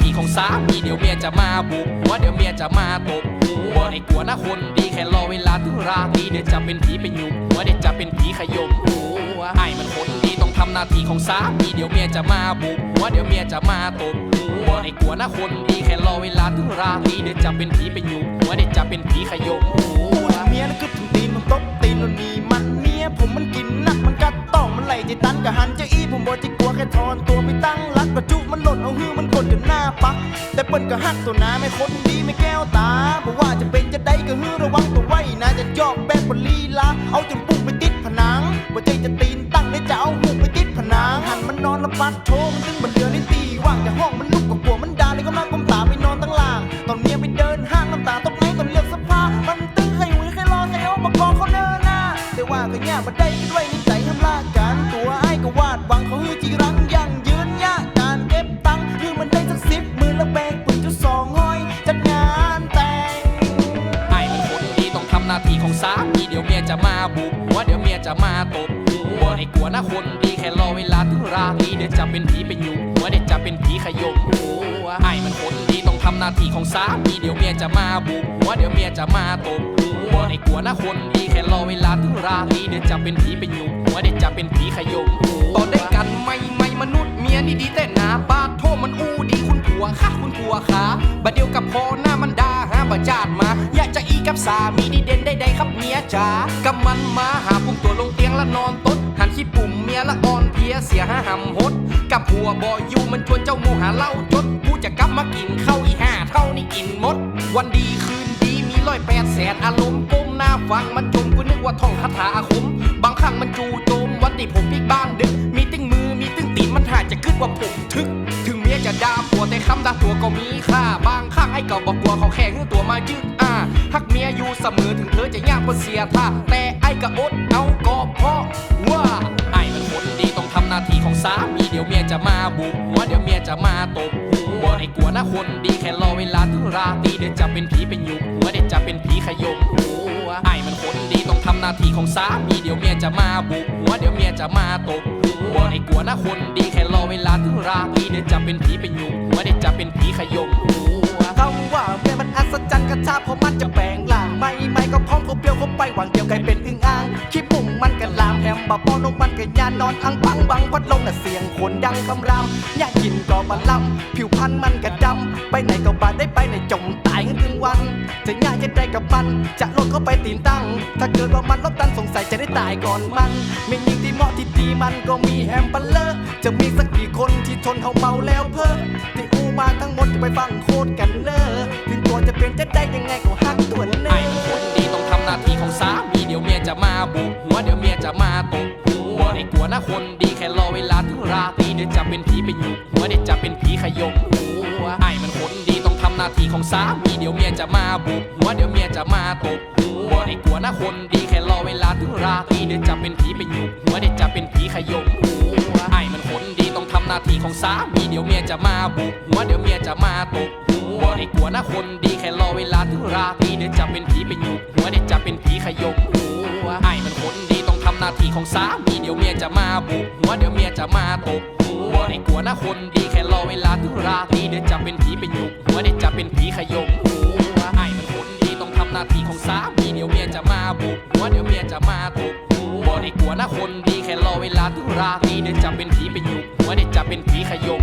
ที่ของสามีเดี๋ยวเมียจะมาบุกหัวเดี๋ยวเมียจะมาตบหัวไอ้กลัวนะคนดีแค่รอเวลาถึงราตรีเดี๋ยวจะเป็นผีเป็นยุงหัวเดี๋ยวจะเป็นผีขยมหัวไอ้มันคนดีต้องทำหน้าที่ของสามีเดี๋ยวเมียจะมาบุกหัวเดี๋ยวเมียจะมาตบหัวไอ้กลัวนะคนดีแค่รอเวลาถึงราตรีเดี๋ยวจะเป็นผีเป็นยุงหัวเดี๋ยวจะเป็นผีขยมหัวเมียนะคือ แต่เปิ้นก็หักตัวหนาไม่คนดีไม่แก้วตาบอกว่าจะเป็นจะได้ก็หือระวังตัวไว้นะจะยอกแบบบลีลาเอาจนปุ้งไปติดผนังบ่ใจจะตีนตั้งได้จะเอาหูไปติดผนังหันมันนอนและปัดโชว์มันถึงมันเดือในตีว่างจากห้องมัน เมียจะมาบุกหัวเดี๋ยวเมียจะมาตบหัวไอ้กลัวนะคนดีแค่รอเวลาถึงราตรีเดี๋ยวจะเป็นผีเป็นยุงหัวเดี๋ยวจะเป็นผีขยมหัวไอ้มันคนดีต้องทำหน้าที่ของสามีเดี๋ยวเมียจะมาบุกหัวเดี๋ยวเมียจะมาตบหัวไอ้กลัวนะคนดีแค่รอเวลาถึงราตรีเดี๋ยวจะเป็นผีเป็นยุงหัวเดี๋ยวจะเป็นผีขยมหัวตอนได้กันไม่ไม่มนุษย์เมียนี่ดีแต่หนาบาโทษมันอู้ดีคุณผัวค่ะคุณผัวขาบัดเดียวกับพอ จะอีกับสามีดีเด่นได้ใดครับเมียจ๋ากำมันมาหาปุ่มตัวลงเตียงแล้วนอนตดหันขี้ปุ่มเมียละอ่อนเพียเสียห้าหำหด กับผัวบออยู่มันชวนเจ้าหมูหาเหล้าจดกูจะกลับมากินข้าวอีห้าเท่านี่กินหมด วันดีคืนดีมีร้อยแปดแสนอารมณ์ก้มหน้าฟังมันจมกูนึกว่าท่องคาถาอาคมบางครั้งมันจูโจมวันที่ผมพิกบ้านดึกมีตึงมือมีตึงตีนมันหาจะขึ้นว่าผมทึก ถึงเมียจะด่าผัวแต่คำด่าผัวก็มีค่าบางครั้งไอ้เก่าบอกกลัวเขาแค่คือตัวมายึดอ่ สมอถึงเธอจะยากเพราะเสียท่าแต่ไอ้ก็อดเอาก็เพราะว่าไอ้มันคนดีต้องทำหน้าที่ของสามีเดี๋ยวเมียจะมาบุกหัวเดี๋ยวเมียจะมาตบหัวไอ้กลัวนะคนดีแค่รอเวลาถึงราตรีเดี๋ยวจะเป็นผีเป็นยุงหัวเดี๋ยวจะเป็นผีขยมหัวไอ้มันคนดีต้องทำหน้าที่ของสามีเดี๋ยวเมียจะมาบุกหัวเดี๋ยวเมียจะมาตบหัวไอ้กลัวนะคนดีแค่รอเวลาถึงราตรีเดี๋ยวจะเป็นผีเป็นยุงหัวเดี๋ยวจะเป็นผีขยมหัวเขาว่าแม่มันอัศจรรย์กระชาเพราะมันจะแปลงล่ง ไม่ไม่ก็พร้อมเขาเปรี้ยวเขาไปหวังเดียวไก่เป็นอึ่งอ่างขี้ปุ่งมันกันลามแฮมบะปอนกมันกันยานนอนอังปังบังพัดลมน่ะเสียงคนดังคำรามอยากกินก็บะลำผิวพันมันกระดำไปไหนก็บาดได้ไปไหนจมตายกันถึงวันจะง่ายจะได้กับมันจะลดเข้าไปตีนตั้ง ถ้าเกิดว่ามันลบตันสงสัยจะได้ตายก่อนมันไม่ยิงที่เหมาะที่ตีมันก็มีแฮมเบอร์เลอร์จะมีสักกี่คนที่ทนเขาเมาแล้วเพ้อที่อูมาทั้งหมดจะไปฟังโคตรกัน คนดีแค่รอเวลาถึงราตรีเดี๋ยวจะเป็นผีเป็นยุงหัวเดี๋ยวจะเป็นผีขยมหัวไอ้มันคนดีต้องทำหน้าที่ของสามีเดี๋ยวเมียจะมาบุกหัวเดี๋ยวเมียจะมาตบหัวไอ้กลัวนะคนดีแค่รอเวลาถึงราตรีเดี๋ยวจะเป็นผีเป็นยุงหัวเดี๋ยวจะเป็นผีขยมหัวไอ้มันคนดีต้องทำหน้าที่ของสามีเดี๋ยวเมียจะมาบุกหัวเดี๋ยวเมียจะมาตบหัวไอ้กลัวนะคนดีแค่รอเวลาถึงราตรีเดี๋ยวจะเป็นผีเป็นยุงหัวเดี๋ยวจะเป็นผีขยมหัว ของสามีเดี๋ยวเมียจะมาบุกหัวเดี๋ยวเมียจะมาตบหัวไอ้กลัวนะคนดีแค่รอเวลาถึงราตรีเดี๋ยวจะเป็นผีเป็นยุกหัวเดี๋ยวจะเป็นผีขยมหัวไอ้มันคนดีต้องทำหน้าที่ของสามีเดี๋ยวเมียจะมาบุกหัวเดี๋ยวเมียจะมาตบหัวไอ้กลัวนะคนดีแค่รอเวลาถึงราตรีเดี๋ยวจะเป็นผีเป็นยุกหัวเดี๋ยวจะเป็นผีขยม